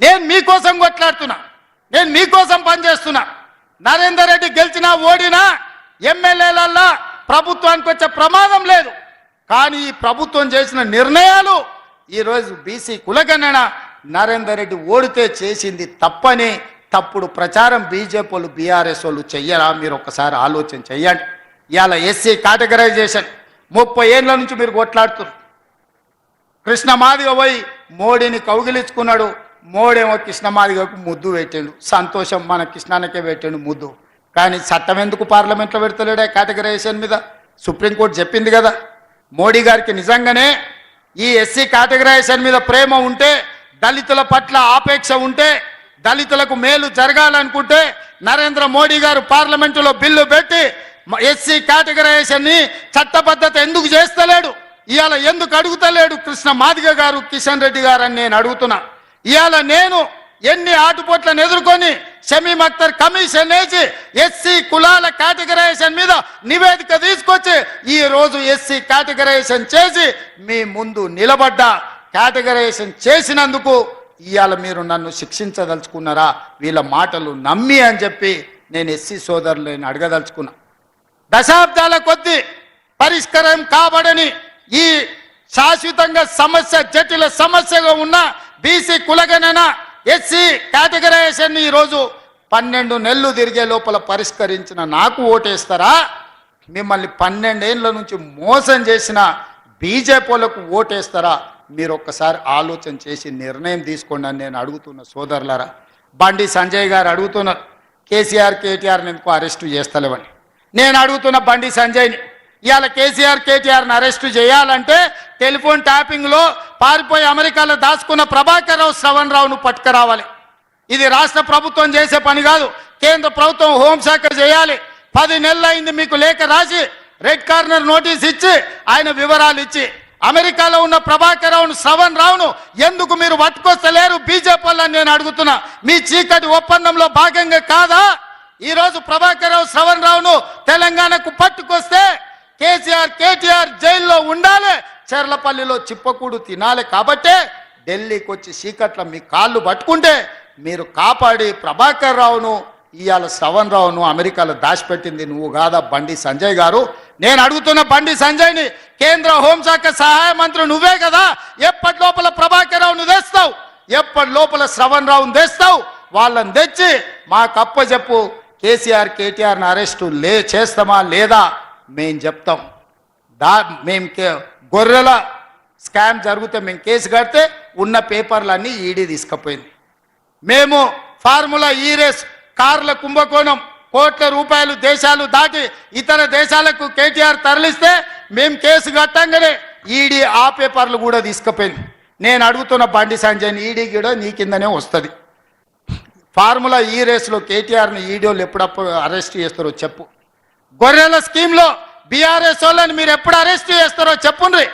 నేను మీకోసం కొట్లాడుతున్నా. నేను మీకోసం పనిచేస్తున్నా. నరేందర్ రెడ్డి గెలిచినా ఓడినా ఎమ్మెల్యేలల్లా ప్రభుత్వానికి వచ్చే ప్రమాదం లేదు. కానీ ఈ ప్రభుత్వం చేసిన నిర్ణయాలు ఈరోజు బీసీ కులగణన నరేందర్ రెడ్డి ఓడితే చేసింది తప్పని తప్పుడు ప్రచారం బీజేపీ వాళ్ళు బీఆర్ఎస్ వాళ్ళు చెయ్యరా? మీరు ఒక్కసారి ఆలోచన చెయ్యండి. ఇవాళ ఎస్సీ కేటగరైజేషన్. ముప్పై ఏళ్ళ నుంచి మీరు కొట్లాడుతున్నారు. కృష్ణమాదిగ పోయి మోడీని కౌగిలించుకున్నాడు. మోడేమో కృష్ణమాదిగకు ముద్దు పెట్టిండు. సంతోషం మన కృష్ణానికే పెట్టిండు ముద్దు. కానీ చట్టం ఎందుకు పార్లమెంట్లో పెడతలేడే కేటగరైజేషన్ మీద? సుప్రీంకోర్టు చెప్పింది కదా. మోడీ గారికి నిజంగానే ఈ ఎస్సీ కేటగరైజేషన్ మీద ప్రేమ ఉంటే దళితుల పట్ల ఆపేక్ష ఉంటే దళితులకు మేలు జరగాలనుకుంటే నరేంద్ర మోడీ గారు పార్లమెంటులో బిల్లు పెట్టి ఎస్సీ కేటగరైజేషన్ని చట్టబద్ధత ఎందుకు చేస్తలేడు? ఇవాళ ఎందుకు అడుగుతలేడు కృష్ణ మాదిగ గారు కిషన్ రెడ్డి గారు అని నేను అడుగుతున్నా. ఇవాళ నేను ఎన్ని ఆటుపోట్లను ఎదుర్కొని షమీమ్ అఖ్తర్ కమిషన్ వేసి ఎస్సీ కులాల కేటగరైజేషన్ మీద నివేదిక తీసుకొచ్చి ఈ రోజు ఎస్సీ కేటగరైజేషన్ చేసి మీ ముందు నిలబడ్డా. కేటగరైజేషన్ చేసినందుకు ఇవాళ మీరు నన్ను శిక్షించదలుచుకున్నారా? వీళ్ళ మాటలు నమ్మి అని చెప్పి నేను ఎస్సీ సోదరులను అడగదలుచుకున్నా. దశాబ్దాల కొద్దీ పరిష్కారం కాబడని ఈ శాశ్వతంగా సమస్య జటిల సమస్యగా ఉన్న బీసీ కులగణన ఎస్సీ కేటగరైజేషన్ ఈరోజు పన్నెండు నెలలు తిరిగే లోపల పరిష్కరించిన నాకు ఓటేస్తారా? మిమ్మల్ని పన్నెండేళ్ళ నుంచి మోసం చేసిన బీజేపీలకు ఓటేస్తారా? మీరు ఒక్కసారి ఆలోచన చేసి నిర్ణయం తీసుకోండి అని నేను అడుగుతున్న సోదరులారా. బండి సంజయ్ గారు అడుగుతున్నారు. కేసీఆర్ కేటీఆర్ని ఎందుకు అరెస్టు చేస్తలేవని. నేను అడుగుతున్న బండి సంజయ్ని ఇవాళ కేసీఆర్ కేటీఆర్ని అరెస్టు చేయాలంటే టెలిఫోన్ ట్యాపింగ్లో పారిపోయి అమెరికాలో దాచుకున్న ప్రభాకర్ రావు శ్రవణ్ రావును పట్టుకురావాలి. ఇది రాష్ట్ర ప్రభుత్వం చేసే పని కాదు. కేంద్ర ప్రభుత్వం హోంశాఖ చేయాలి. పది నెలలు అయింది మీకు లేఖ రాసి రెడ్ కార్నర్ నోటీస్ ఇచ్చి ఆయన వివరాలు ఇచ్చి. అమెరికాలో ఉన్న ప్రభాకర్ రావును శ్రవణ్ రావును ఎందుకు మీరు పట్టుకొస్తలేరు? బీజేపీ వాళ్ళని నేను అడుగుతున్నా. మీ చీకటి ఒప్పందంలో భాగంగా కాదా? ఈరోజు ప్రభాకర్ రావు శ్రవణ్ రావును తెలంగాణకు పట్టు కేసీఆర్ కేటీఆర్ జైల్లో ఉండాలి. చెర్లపల్లిలో చిప్పకూడు తినాలి కాబట్టే ఢిల్లీకి వచ్చి చీకట్ల మీ కాళ్ళు పట్టుకుంటే మీరు కాపాడి ప్రభాకర్ రావును ఇవాళ శ్రవణ్ రావును అమెరికాలో దాచిపెట్టింది నువ్వు కాదా బండి సంజయ్ గారు? నేను అడుగుతున్న బండి సంజయ్ని కేంద్ర హోంశాఖ సహాయ మంత్రి నువ్వే కదా? ఎప్పటి లోపల ప్రభాకర్ రావును తెస్తావు? ఎప్పటి లోపల శ్రవణ్ రావును తెస్తావు? వాళ్ళని తెచ్చి మాకు అప్పచెప్పు కేసీఆర్ కేటీఆర్ని అరెస్టు లే చేస్తామా లేదా? మేం చెప్తాం. దా మేము కే గొర్రెల స్కామ్ జరిగితే మేము కేసు కడితే ఉన్న పేపర్లన్నీ ఈడీ తీసుకుపోయింది. మేము ఫార్ములా ఈ రేస్ కార్ల కుంభకోణం కోట్ల రూపాయలు దేశాలు దాటి ఇతర దేశాలకు కేటీఆర్ తరలిస్తే మేము కేసు కట్టంగానే ఈడీ ఆ పేపర్లు కూడా తీసుకుపోయింది. నేను అడుగుతున్న బండి సంజయ్ని ఈడీ కూడా నీ కిందనే వస్తుంది. ఫార్ములా ఈ రేస్లో కేటీఆర్ని ఈడీలు ఎప్పుడప్పుడు అరెస్ట్ చేస్తారో చెప్పు. గొర్రెల స్కీమ్లో బీఆర్ఎస్ వాళ్ళని మీరు ఎప్పుడు అరెస్ట్ చేస్తారో చెప్పుండ్రి.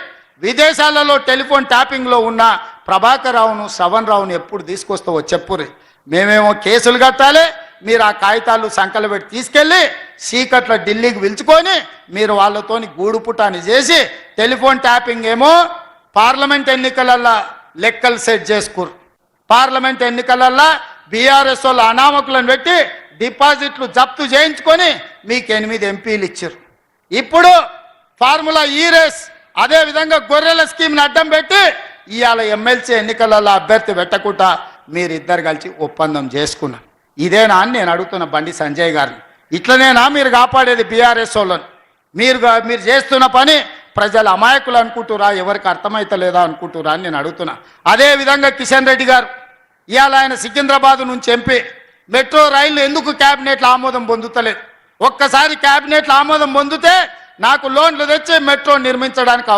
విదేశాలలో టెలిఫోన్ ట్యాపింగ్లో ఉన్న ప్రభాకర్ రావును శ్రవణ్ రావును ఎప్పుడు తీసుకొస్తావో చెప్పుర్రి మేమేమో కేసులు కట్టాలి మీరు ఆ కాగితాలు సంకలు పెట్టి తీసుకెళ్ళి సీకట్ల ఢిల్లీకి పిలుచుకొని మీరు వాళ్ళతోని గూడు పుటాని చేసి టెలిఫోన్ ట్యాపింగ్ ఏమో పార్లమెంట్ ఎన్నికలల్లో లెక్కలు సెట్ చేసుకురు పార్లమెంట్ ఎన్నికలల్లో బీఆర్ఎస్ వాళ్ళు అనామకులను పెట్టి డిపాజిట్లు జప్తు చేయించుకొని మీకు ఎనిమిది ఎంపీలు ఇచ్చారు. ఇప్పుడు ఫార్ములా ఈ రేస్ అదే విధంగా గొర్రెల స్కీమ్ని అడ్డం పెట్టి ఇవాళ ఎమ్మెల్సీ ఎన్నికలలో అభ్యర్థి పెట్టకుండా మీరిద్దరు కలిసి ఒప్పందం చేసుకున్నారు. ఇదేనా అని నేను అడుగుతున్న బండి సంజయ్ గారిని. ఇట్లనేనా మీరు కాపాడేది బీఆర్ఎస్ వాళ్ళని? మీరు మీరు చేస్తున్న పని ప్రజలు అమాయకులు అనుకుంటురా ఎవరికి అర్థమైతలేదా అనుకుంటురా అని నేను అడుగుతున్నా. అదే విధంగా కిషన్ రెడ్డి గారు ఇవాళ ఆయన సికింద్రాబాద్ నుంచి ఎంపీ. మెట్రో రైళ్ళు ఎందుకు క్యాబినెట్లో ఆమోదం పొందుతలేదు? ఒక్కసారి క్యాబినెట్లో ఆమోదం పొందితే నాకు లోన్లు తెచ్చి మెట్రో నిర్మించడానికి